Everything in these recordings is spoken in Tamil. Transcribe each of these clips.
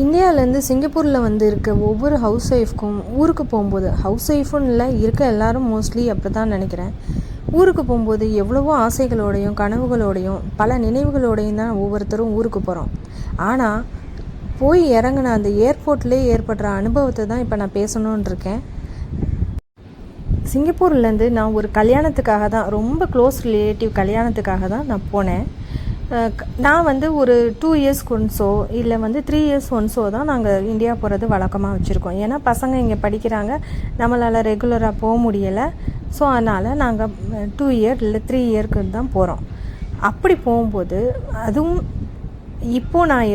இந்தியாவிலேருந்து சிங்கப்பூரில் வந்து இருக்க ஒவ்வொரு ஹவுஸ் ஒய்ஃப்க்கும் ஊருக்கு போகும்போது ஹவுஸ் ஒய்ஃப்னு இல்லை இருக்க எல்லாரும் மோஸ்ட்லி அப்படி தான் நினைக்கிறேன். ஊருக்கு போகும்போது எவ்வளவோ ஆசைகளோடையும் கனவுகளோடையும் பல நினைவுகளோடையும் தான் ஒவ்வொருத்தரும் ஊருக்கு போகிறோம் ஆனால் போய் இறங்கின அந்த ஏர்போர்ட்லேயே ஏற்படுற அனுபவத்தை தான் இப்போ நான் பேசணுன்னு இருக்கேன். சிங்கப்பூர்லேருந்து நான் ஒரு கல்யாணத்துக்காக தான் ரொம்ப க்ளோஸ் ரிலேட்டிவ் கல்யாணத்துக்காக தான் நான் போனேன். நான் வந்து ஒரு டூ இயர்ஸ் ஒன்ஸோ இல்லை வந்து த்ரீ இயர்ஸ் ஒன்ஸோ தான் நாங்கள் இந்தியா போகிறது வழக்கமாக வச்சுருக்கோம். ஏன்னா பசங்க இங்கே படிக்கிறாங்க. நம்மளால் ரெகுலராக போக முடியலை. ஸோ அதனால் நாங்கள் டூ இயர் இல்லை த்ரீ இயர்க்கு தான் போகிறோம் அப்படி போகும்போது அதுவும் இப்போது நான்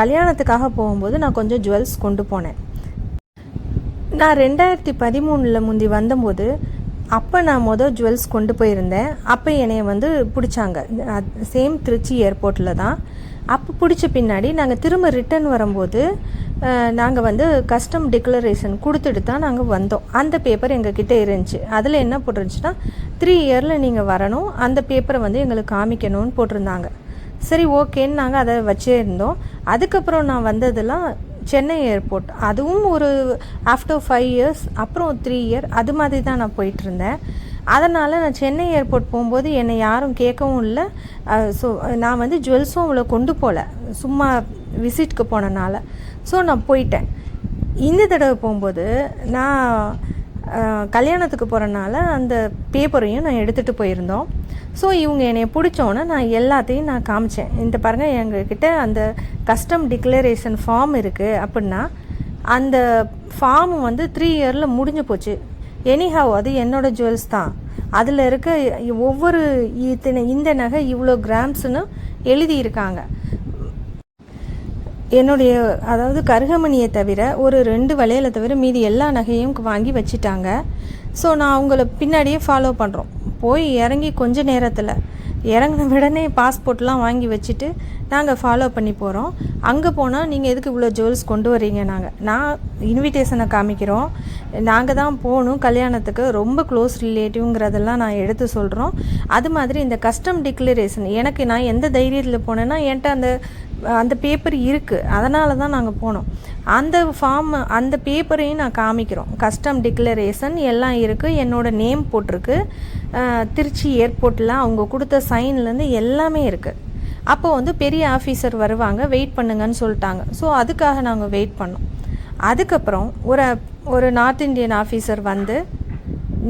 கல்யாணத்துக்காக போகும்போது நான் கொஞ்சம் ஜுவல்ஸ் கொண்டு போனேன். நான் ரெண்டாயிரத்தி பதிமூணில் முந்தி வந்தபோது அப்போ நான் மொதல் ஜுவல்ஸ் கொண்டு போயிருந்தேன். அப்போ என்னைய வந்து பிடிச்சாங்க. சேம் திருச்சி ஏர்போர்ட்டில் தான். அப்போ பிடிச்ச பின்னாடி நாங்கள் திரும்ப ரிட்டர்ன் வரும்போது நாங்கள் வந்து கஸ்டம் டிக்ளரேஷன் கொடுத்துட்டு தான் நாங்கள் வந்தோம். அந்த பேப்பர் எங்ககிட்ட இருந்துச்சு. அதில் என்ன போட்டிருந்துச்சுன்னா த்ரீ இயரில் நீங்கள் வரணும். அந்த பேப்பரை வந்து எங்களுக்கு காமிக்கணும்னு போட்டிருந்தாங்க. சரி ஓகேன்னு நாங்கள் அதை வச்சே இருந்தோம். அதுக்கப்புறம் நான் வந்ததெல்லாம் சென்னை ஏர்போர்ட் அதுவும் ஒரு ஆஃப்டர் ஃபைவ் இயர்ஸ் அப்புறம் த்ரீ இயர் அது மாதிரி தான் நான் போயிட்டுருந்தேன். அதனால் நான் சென்னை ஏர்போர்ட் போகும்போது என்னை யாரும் கேட்கவும் இல்லை. ஸோ நான் வந்து ஜுவல்ஸும் அவ்வளோ கொண்டு போகல. சும்மா விசிட்க்கு போனனால. ஸோ நான் போயிட்டேன். இந்த தடவை போகும்போது நான் கல்யாணத்துக்கு போகிறனால அந்த பேப்பரையும் நான் எடுத்துகிட்டு போயிருந்தோம். ஸோ இவங்க என்னை பிடிச்சோன்னே நான் எல்லாத்தையும் நான் காமிச்சேன். இந்த பாருங்கள் எங்ககிட்ட அந்த கஸ்டம் டிக்ளரேஷன் ஃபார்ம் இருக்குது அப்படின்னா அந்த ஃபார்ம் வந்து த்ரீ இயரில் முடிஞ்சு போச்சு. எனிஹாவ் அது என்னோட ஜுவல்ஸ் தான். அதில் இருக்க ஒவ்வொரு இத்தனை இந்த நகை இவ்வளோ கிராம்ஸ்னு எழுதியிருக்காங்க. என்னுடைய அதாவது கருகமணியை தவிர ஒரு ரெண்டு வளையலை தவிர மீதி எல்லா நகையும் வாங்கி வச்சுட்டாங்க. ஸோ நான் அவங்கள பின்னாடியே ஃபாலோ பண்ணுறோம் போய் இறங்கி கொஞ்ச நேரத்தில் இறங்கின உடனே பாஸ்போர்ட்லாம் வாங்கி வச்சுட்டு நாங்கள் ஃபாலோ பண்ணி போகிறோம் அங்கே போனால் நீங்கள் எதுக்கு இவ்வளோ ஜுவல்ஸ் கொண்டு வரீங்க நாங்கள் நான் இன்விடேஷனை காமிக்கிறோம். நாங்கள் தான் போகணும். கல்யாணத்துக்கு ரொம்ப க்ளோஸ் ரிலேட்டிவ்ங்கிறதெல்லாம் நான் எடுத்து சொல்கிறோம் அது மாதிரி இந்த கஸ்டம் டிக்ளரேஷன் எனக்கு நான் எந்த தைரியத்தில் போனேன்னா என்கிட்ட அந்த அந்த பேப்பர் இருக்குது அதனால தான் நாங்கள் போனோம். அந்த ஃபார்ம் அந்த பேப்பரையும் நான் காமிக்கிறோம். கஸ்டம் டிக்ளரேஷன் எல்லாம் இருக்குது என்னோடய நேம் போட்டிருக்கு. திருச்சி ஏர்போர்ட்டில் அவங்க கொடுத்த சைன்லேருந்து எல்லாமே இருக்குது அப்போ வந்து பெரிய ஆஃபீஸர் வருவாங்க வெயிட் பண்ணுங்கன்னு சொல்லிட்டாங்க. ஸோ அதுக்காக நாங்கள் வெயிட் பண்ணோம். அதுக்கப்புறம் ஒரு ஒரு நார்த் இந்தியன் ஆஃபீஸர் வந்து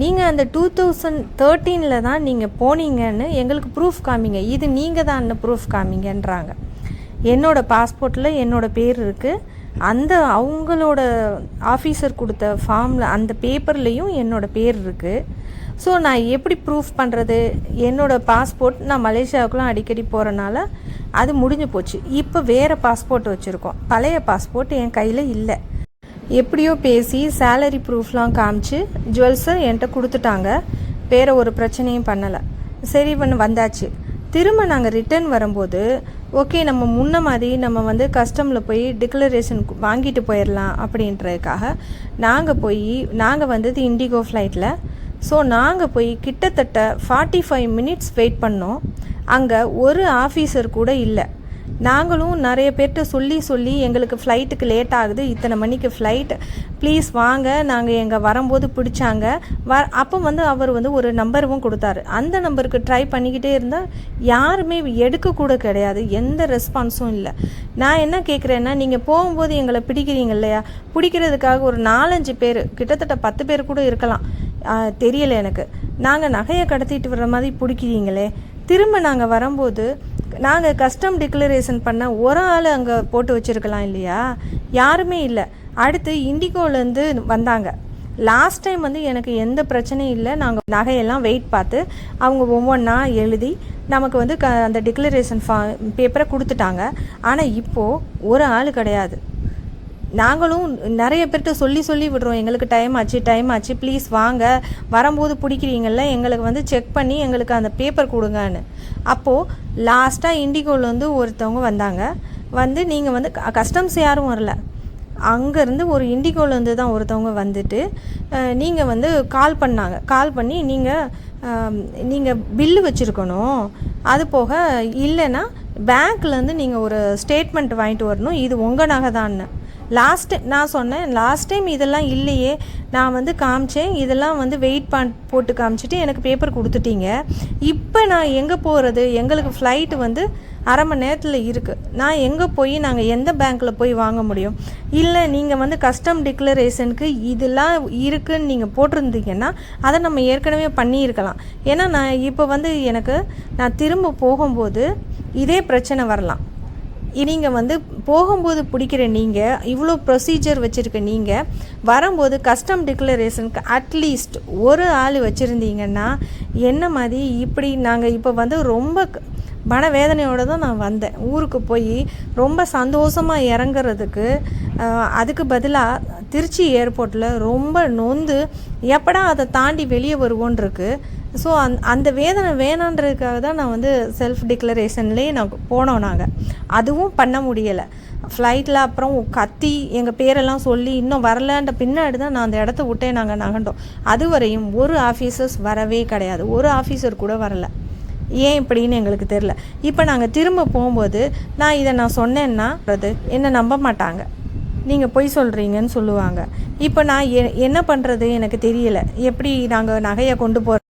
நீங்கள் அந்த டூ தௌசண்ட் தேர்ட்டீனில் தான் நீங்கள் போனீங்கன்னு எங்களுக்கு ப்ரூஃப் காமிங்க. இது நீங்கள் தான் ப்ரூஃப் காமிங்கன்றாங்க. என்னோட பாஸ்போர்ட்டில் என்னோடய பேர் இருக்குது அந்த அவங்களோட ஆஃபீஸர் கொடுத்த ஃபார்மில் அந்த பேப்பர்லேயும் என்னோட பேர் இருக்குது ஸோ நான் எப்படி ப்ரூஃப் பண்ணுறது என்னோட பாஸ்போர்ட் நான் மலேசியாவுக்குலாம் அடிக்கடி போகிறனால அது முடிஞ்சு போச்சு. இப்போ வேறு பாஸ்போர்ட் வச்சுருக்கோம். பழைய பாஸ்போர்ட் என் கையில் இல்லை. எப்படியோ பேசி சேலரி ப்ரூஃப்லாம் காமிச்சு ஜுவல்ஸை என்கிட்ட கொடுத்துட்டாங்க. வேற ஒரு பிரச்சனையும் பண்ணலை. சரி பண்ண வந்தாச்சு. திரும்ப நாங்கள் ரிட்டர்ன் வரும்போது ஓகே நம்ம முன்ன மாதிரி நம்ம வந்து கஸ்டமில் போய் டிக்ளரேஷன் வாங்கிட்டு போயிடலாம் அப்படின்றதுக்காக நாங்கள் போய் நாங்கள் வந்தது இண்டிகோ ஃப்ளைட்டில் ஸோ நாங்கள் போய் கிட்டத்தட்ட ஃபார்ட்டி ஃபைவ் மினிட்ஸ் வெயிட் பண்ணோம். அங்கே ஒரு ஆஃபீஸர் கூட இல்லை. நாங்களும் நிறைய பேர்கிட்ட சொல்லி சொல்லி எங்களுக்கு ஃப்ளைட்டுக்கு லேட் ஆகுது. இத்தனை மணிக்கு ஃப்ளைட் ப்ளீஸ் வாங்க. நாங்கள் எங்கள் வரும்போது பிடிச்சாங்க. வ அப்போ வந்து அவர் வந்து ஒரு நம்பரும் கொடுத்தாரு. அந்த நம்பருக்கு ட்ரை பண்ணிக்கிட்டே இருந்தால் யாருமே எடுக்கக்கூட கிடையாது. எந்த ரெஸ்பான்ஸும் இல்லை. நான் என்ன கேட்குறேன்னா நீங்கள் போகும்போது எங்களை பிடிக்கிறீங்க இல்லையா? பிடிக்கிறதுக்காக ஒரு நாலஞ்சு பேர் கிட்டத்தட்ட பத்து பேர் கூட இருக்கலாம். தெரியலை எனக்கு. நாங்கள் நகையை கடத்திட்டு வர்ற மாதிரி பிடிக்கிறீங்களே. திரும்ப நாங்கள் வரும்போது நாங்கள் கஸ்டம் டிக்ளரேஷன் பண்ண ஒரு ஆள் அங்கே போட்டு வச்சுருக்கலாம் இல்லையா? யாருமே இல்லை. அடுத்து இண்டிகோலேருந்து வந்தாங்க. லாஸ்ட் டைம் வந்து எனக்கு எந்த பிரச்சனையும் இல்லை. நாங்கள் நகையெல்லாம் வெயிட் பார்த்து அவங்க ஒவ்வொன்றா எழுதி நமக்கு வந்து க அந்த டிக்ளரேஷன் ஃபா பேப்பரை கொடுத்துட்டாங்க. ஆனால் இப்போது ஒரு ஆள் கிடையாது. நாங்களும் நிறைய பேர்கிட்ட சொல்லி சொல்லி விடுறோம். எங்களுக்கு டைம் ஆச்சு டைம் ஆச்சு. ப்ளீஸ் வாங்க. வரும்போது பிடிக்கிறீங்கள எங்களுக்கு வந்து செக் பண்ணி எங்களுக்கு அந்த பேப்பர் கொடுங்கன்னு. அப்போது லாஸ்ட்டாக இண்டிகோவில் வந்து ஒருத்தவங்க வந்தாங்க. வந்து நீங்கள் வந்து கஸ்டம்ஸ் யாரும் வரல. அங்கேருந்து ஒரு இண்டிகோலேருந்து தான் ஒருத்தவங்க வந்துட்டு நீங்கள் வந்து கால் பண்ணாங்க. கால் பண்ணி நீங்கள் நீங்கள் பில்லு வச்சுருக்கணும். அது போக இல்லைன்னா பேங்க்லேருந்து நீங்கள் ஒரு ஸ்டேட்மெண்ட் வாங்கிட்டு வரணும். இது உங்கள் நகை தான்னு லாஸ்ட் நான் சொன்னேன் லாஸ்ட் டைம் இதெல்லாம் இல்லையே நான் வந்து காமிச்சேன் இதெல்லாம் வந்து வெயிட் பண் போட்டு காமிச்சிட்டு எனக்கு பேப்பர் கொடுத்துட்டீங்க. இப்போ நான் எங்கே போகிறது எங்களுக்கு ஃப்ளைட்டு வந்து அரை மணி நேரத்தில் இருக்குது நான் எங்கே போய் நாங்கள் எந்த பேங்க்கில் போய் வாங்க முடியும்? இல்லை நீங்கள் வந்து கஸ்டம் டிக்ளரேஷனுக்கு இதெல்லாம் இருக்குதுன்னு நீங்கள் போட்டிருந்தீங்கன்னா அதை நம்ம ஏற்கனவே பண்ணியிருக்கலாம். ஏன்னா நான் இப்போ வந்து எனக்கு நான் திரும்ப போகும்போது இதே பிரச்சனை வரலாம். நீங்கள் வந்து போகும்போது பிடிக்கிற நீங்கள் இவ்வளோ ப்ரொசீஜர் வச்சுருக்க நீங்கள் வரும்போது கஸ்டம் டிக்ளரேஷனுக்கு அட்லீஸ்ட் ஒரு ஆள் வச்சுருந்தீங்கன்னா என்ன மாதிரி இப்படி நாங்கள் இப்போ வந்து ரொம்ப மனவேதனையோடு தான் நான் வந்தேன். ஊருக்கு போய் ரொம்ப சந்தோஷமாக இறங்குறதுக்கு அதுக்கு பதிலாக திருச்சி ஏர்போர்ட்டில் ரொம்ப நொந்து எப்படா அதை தாண்டி வெளியே வருவோன்ருக்கு ஸோ அந் அந்த வேதனை வேணான்றதுக்காக தான் நான் வந்து செல்ஃப் டிக்ளரேஷன்லேயே நான் போனோம் நாங்கள் அதுவும் பண்ண முடியலை. ஃப்ளைட்டில் அப்புறம் கத்தி எங்கள் பேரெல்லாம் சொல்லி இன்னும் வரலன்ற பின்னாடி தான் நான் அந்த இடத்த விட்டே நாங்கள் நகண்டோம் அதுவரையும் ஒரு ஆஃபீஸர்ஸ் வரவே கிடையாது. ஒரு ஆஃபீஸர் கூட வரல. ஏன் இப்படின்னு எங்களுக்கு தெரில இப்போ நாங்கள் திரும்ப போகும்போது நான் இதை நான் சொன்னேன்னா அது என்னை நம்ப மாட்டாங்க. நீங்கள் பொய் சொல்கிறீங்கன்னு சொல்லுவாங்க. இப்போ நான் எ என்ன பண்ணுறது எனக்கு தெரியல. எப்படி நாங்கள் நகையை கொண்டு போகிறோம்